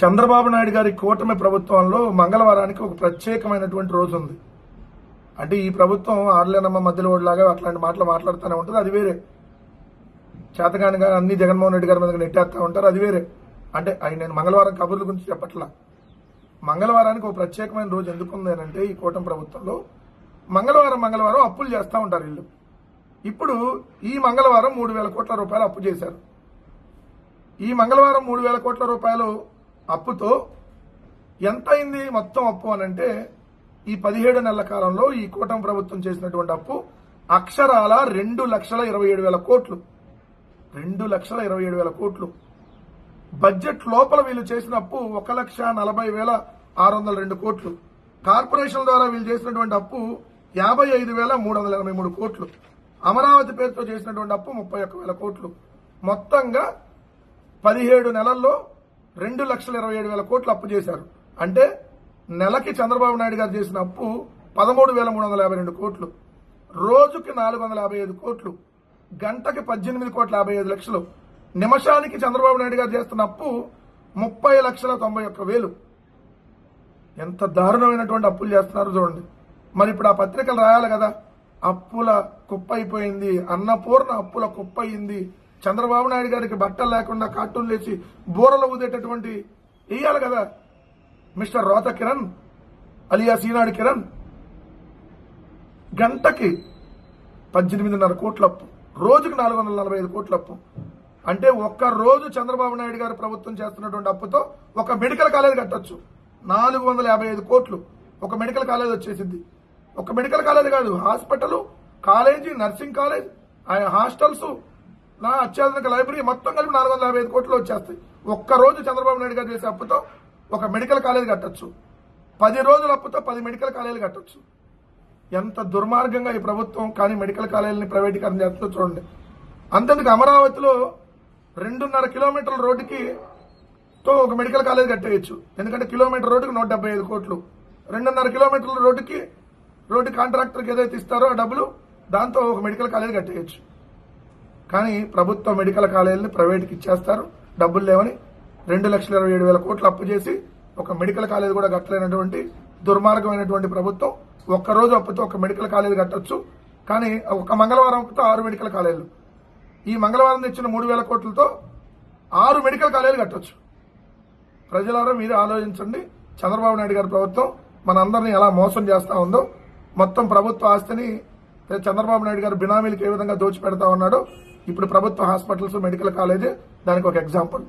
చంద్రబాబు నాయుడు గారి కూటమి ప్రభుత్వంలో మంగళవారానికి ఒక ప్రత్యేకమైనటువంటి రోజు ఉంది. అంటే ఈ ప్రభుత్వం ఆర్లేనమ్మ మధ్యలో లాగా అట్లాంటి మాటలు మాట్లాడుతూనే ఉంటుంది అది వేరే. చేతగానిగా అన్ని జగన్మోహన్ రెడ్డి గారి మీద నెట్టేస్తూ ఉంటారు అది వేరే. అంటే ఆయన నేను మంగళవారం కబుర్ల గురించి చెప్పట్లా. మంగళవారానికి ఒక ప్రత్యేకమైన రోజు ఎందుకు ఉంది అని అంటే ఈ కూటమి ప్రభుత్వంలో మంగళవారం మంగళవారం అప్పులు చేస్తూ ఉంటారు వీళ్ళు. ఇప్పుడు ఈ మంగళవారం మూడు వేల కోట్ల రూపాయలు అప్పు చేశారు. ఈ మంగళవారం మూడు వేల కోట్ల రూపాయలు అప్పుతో ఎంత అయింది మొత్తం అప్పు అని అంటే ఈ పదిహేడు నెలల కాలంలో ఈ కూటమి ప్రభుత్వం చేసినటువంటి అప్పు అక్షరాల రెండు లక్షల ఇరవై ఏడు వేల కోట్లు. రెండు లక్షల ఇరవై ఏడు వేల కోట్లు. బడ్జెట్ లోపల వీళ్ళు చేసిన అప్పు ఒక లక్ష నలభై వేల ఆరు వందల రెండు కోట్లు. కార్పొరేషన్ ద్వారా వీళ్ళు చేసినటువంటి అప్పు యాభై ఐదు వేల మూడు వందల ఎనభై మూడు కోట్లు. అమరావతి పేరుతో చేసినటువంటి అప్పు ముప్పై ఒక్క వేల కోట్లు. మొత్తంగా పదిహేడు నెలల్లో రెండు లక్షల ఇరవై ఏడు వేల కోట్లు అప్పు చేశారు. అంటే నెలకి చంద్రబాబు నాయుడు గారు చేసిన అప్పు పదమూడు వేల మూడు వందల యాభై రెండు కోట్లు. రోజుకి నాలుగు వందల యాభై ఐదు కోట్లు. గంటకి పద్దెనిమిది కోట్ల యాభై ఐదు లక్షలు. నిమిషానికి చంద్రబాబు నాయుడు గారు చేస్తున్న అప్పు ముప్పై లక్షల తొంభై ఒక్క వేలు. ఎంత దారుణమైనటువంటి అప్పులు చేస్తున్నారు చూడండి. మరి ఇప్పుడు ఆ పత్రికలు రాయాలి కదా. అప్పుల కుప్ప అయిపోయింది అన్నపూర్ణ అప్పుల కుప్ప అయింది చంద్రబాబు నాయుడు గారికి బట్టలు లేకుండా కార్టూన్లు వేసి బూరలు ఊదేటటువంటి వేయాలి కదా. మిస్టర్ రోత కిరణ్ అలియా సీనాడు కిరణ్. గంటకి పద్దెనిమిదిన్నర కోట్ల అప్పు రోజుకి నాలుగు వందల నలభై ఐదు కోట్ల అప్పు అంటే ఒక్క రోజు చంద్రబాబు నాయుడు గారు ప్రభుత్వం చేస్తున్నటువంటి అప్పుతో ఒక మెడికల్ కాలేజ్ కట్టొచ్చు. నాలుగు వందల యాభై ఐదు కోట్లు. ఒక మెడికల్ కాలేజ్ వచ్చేసింది. ఒక మెడికల్ కాలేజ్ కాదు హాస్పిటల్ కాలేజీ నర్సింగ్ కాలేజ్ ఆయన హాస్టల్స్ నా అత్యాధునిక లైబ్రరీ మొత్తం కలిపి నాలుగు వందల యాభై ఐదు కోట్లు వచ్చేస్తాయి. ఒక్క రోజు చంద్రబాబు నాయుడు గారు చేసే అప్పుతో ఒక మెడికల్ కాలేజ్ కట్టొచ్చు. పది రోజుల అప్పుతో పది మెడికల్ కాలేజీలు కట్టొచ్చు. ఎంత దుర్మార్గంగా ఈ ప్రభుత్వం కానీ మెడికల్ కాలేజీని ప్రైవేటీకరణ చేస్తుందో చూడండి. అంతేందుకు అమరావతిలో రెండున్నర కిలోమీటర్ల రోడ్డుకి తో ఒక మెడికల్ కాలేజ్ కట్టేయచ్చు. ఎందుకంటే కిలోమీటర్ రోడ్డుకి నూట డెబ్బై ఐదు కోట్లు. రెండున్నర కిలోమీటర్ల రోడ్డుకి రోడ్డు కాంట్రాక్టర్కి ఏదైతే ఇస్తారో ఆ డబ్బులు దాంతో ఒక మెడికల్ కాలేజ్ కట్టేయచ్చు. కానీ ప్రభుత్వ మెడికల్ కాలేజీని ప్రైవేట్కి ఇచ్చేస్తారు. డబ్బులు లేవని రెండు లక్షల ఇరవై ఏడు వేల కోట్లు అప్పు చేసి ఒక మెడికల్ కాలేజ్ కూడా కట్టలేనటువంటి దుర్మార్గమైనటువంటి ప్రభుత్వం ఒక్క రోజు అప్పుతో ఒక మెడికల్ కాలేజ్ కట్టొచ్చు. కానీ ఒక మంగళవారం అప్పుతో ఆరు మెడికల్ కాలేజీలు. ఈ మంగళవారం తెచ్చిన మూడు వేల కోట్లతో ఆరు మెడికల్ కాలేజీలు కట్టొచ్చు. ప్రజలారా మీరు ఆలోచించండి. చంద్రబాబు నాయుడు గారి ప్రభుత్వం మనందరినీ ఎలా మోసం చేస్తా ఉందో. మొత్తం ప్రభుత్వ ఆస్తిని చంద్రబాబు నాయుడు గారు బినామీలకు ఏ విధంగా దోచిపెడతా ఉన్నాడో ఇప్పుడు ప్రభుత్వ హాస్పిటల్స్ మెడికల్ కాలేజీ దానికి ఒక ఎగ్జాంపుల్.